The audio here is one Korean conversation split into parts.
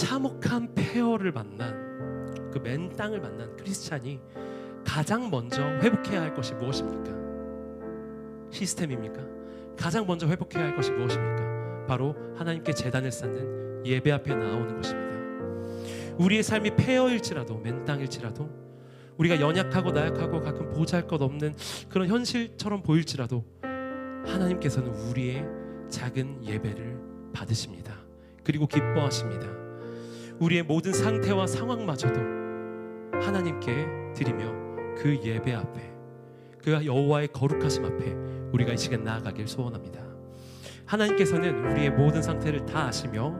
참혹한 폐허를 만난 그 맨 땅을 만난 크리스찬이 가장 먼저 회복해야 할 것이 무엇입니까? 시스템입니까? 가장 먼저 회복해야 할 것이 무엇입니까? 바로 하나님께 재단을 쌓는 예배 앞에 나오는 것입니다. 우리의 삶이 폐허일지라도 맨 땅일지라도 우리가 연약하고 나약하고 가끔 보잘것없는 그런 현실처럼 보일지라도 하나님께서는 우리의 작은 예배를 받으십니다. 그리고 기뻐하십니다. 우리의 모든 상태와 상황마저도 하나님께 드리며 그 예배 앞에 그 여호와의 거룩하심 앞에 우리가 이 시간 나아가길 소원합니다. 하나님께서는 우리의 모든 상태를 다 아시며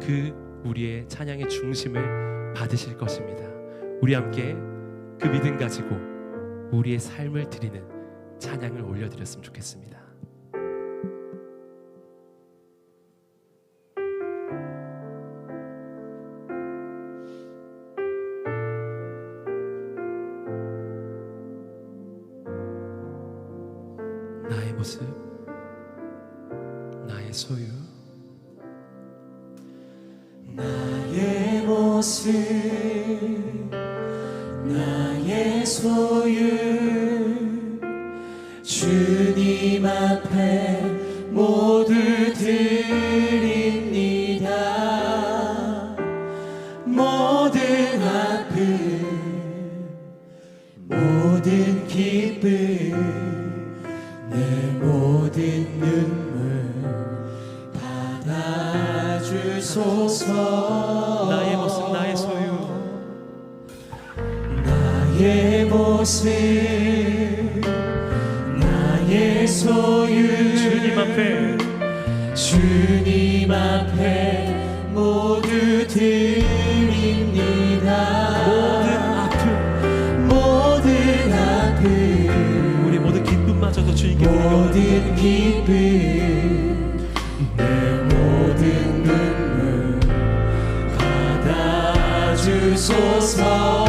그 우리의 찬양의 중심을 받으실 것입니다. 우리 함께 그 믿음 가지고 우리의 삶을 드리는 찬양을 올려드렸으면 좋겠습니다. 나의 소유, 나의 모습 나의 모습, 나의 소유. 나의 모습 나의 소유. 주님 앞에. 주님 앞에 모두 드립니다. 모든 아픔, 모든 아픔. 우리 모든 기쁨마저도 주님께 모든 기쁨 받아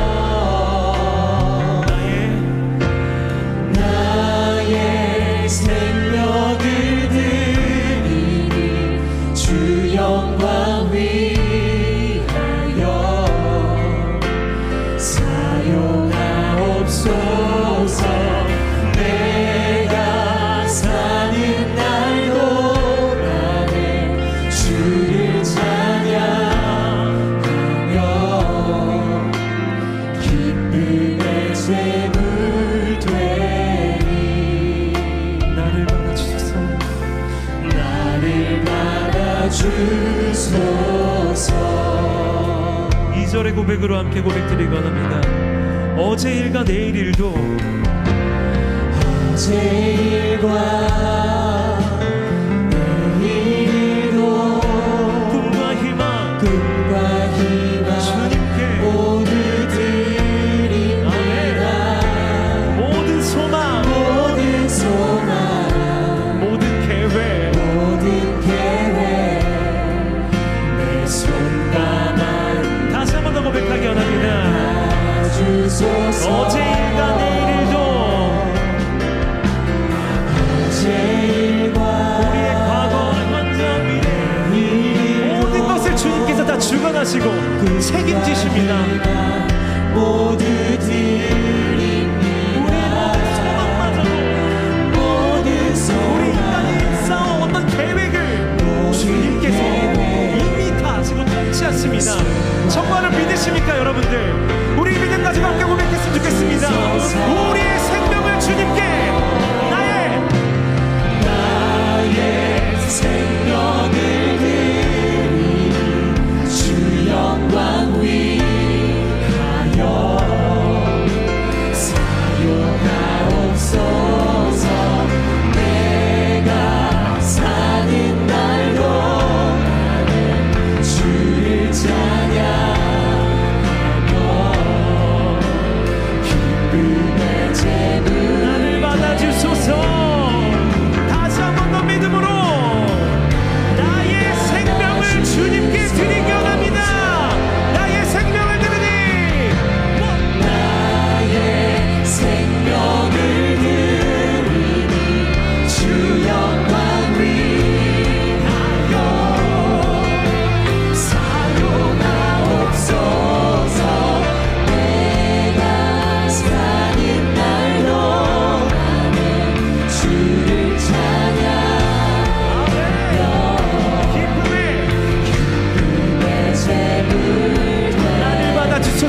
주소서. 2절의 고백으로 함께 고백드리기 원합니다. 어제 일과 내일 일도 어제 일과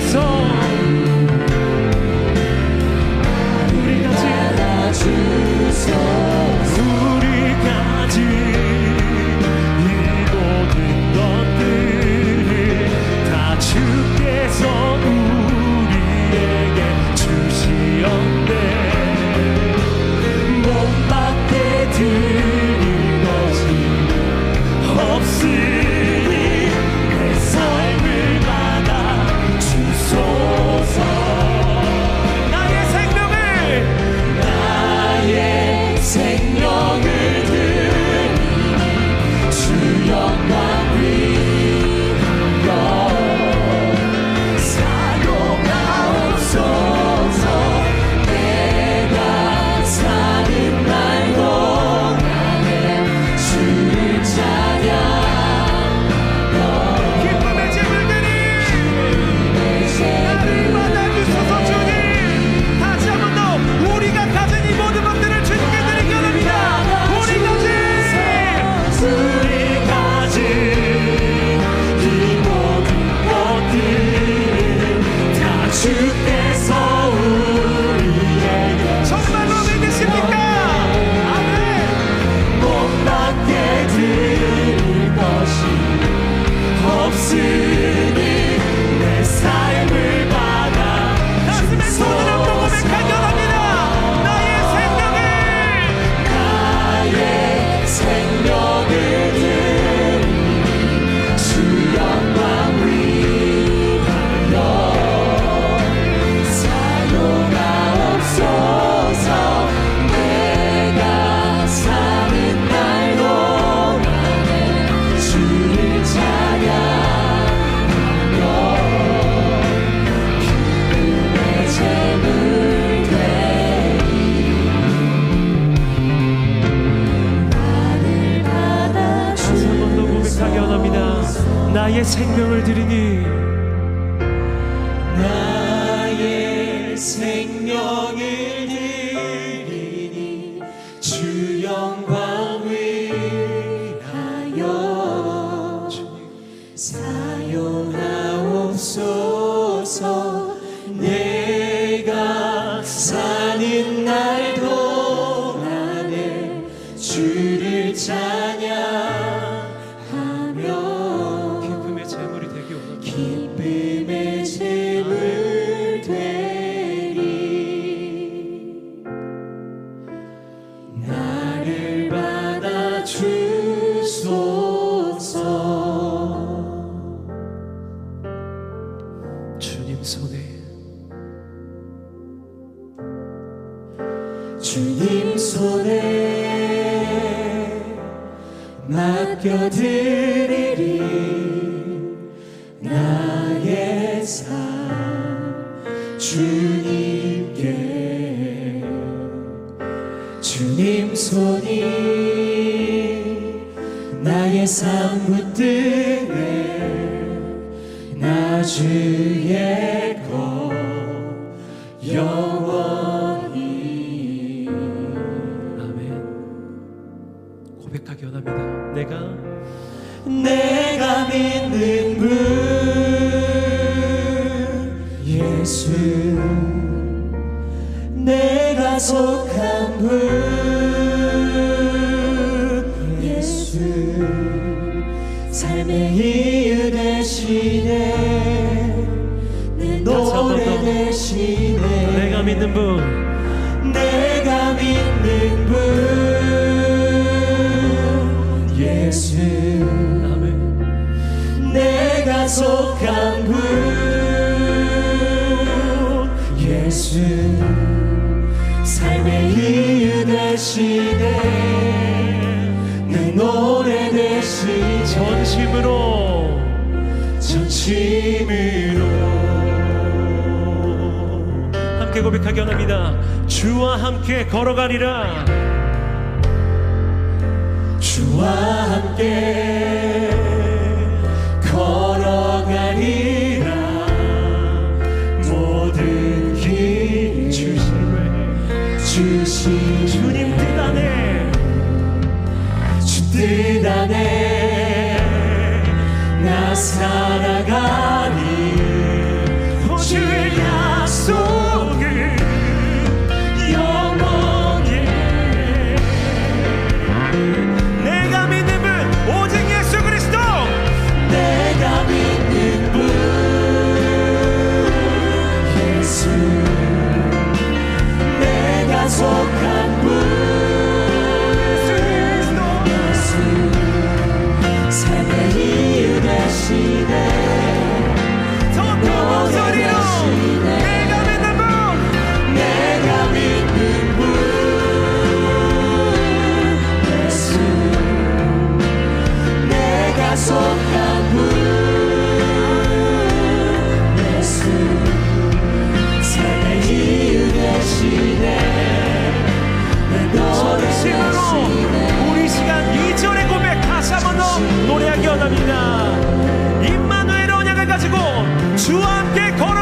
som. 맡겨진 약속한 분 예수 삶의 이유 되시네 내 노래 대신 전심으로 전심으로. 함께 고백하기 원합니다. 주와 함께 걸어가리라. 주와 함께 신으로 우리 시간 이절의 고백 다시 한번 노래하기 합니다. 임마누엘 언약을 가지고 주와 함께 걸어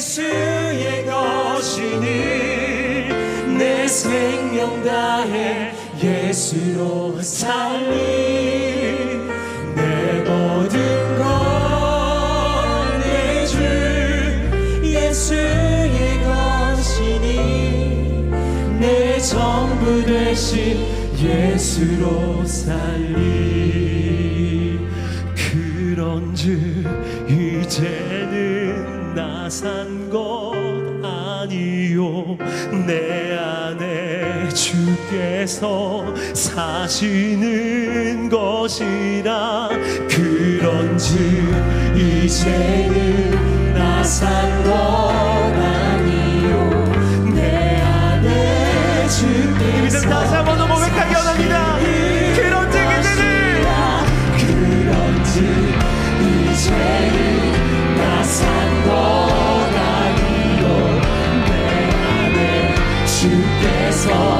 예수의 것이니 내 생명 다해 예수로 살리. 내 모든 건내주 예수의 것이니 내 전부 대신 예수로 살리. 산 것 아니요. 내 안에 주께서 사시는 것이라. 그런즉 이제는 나 산 것 Oh.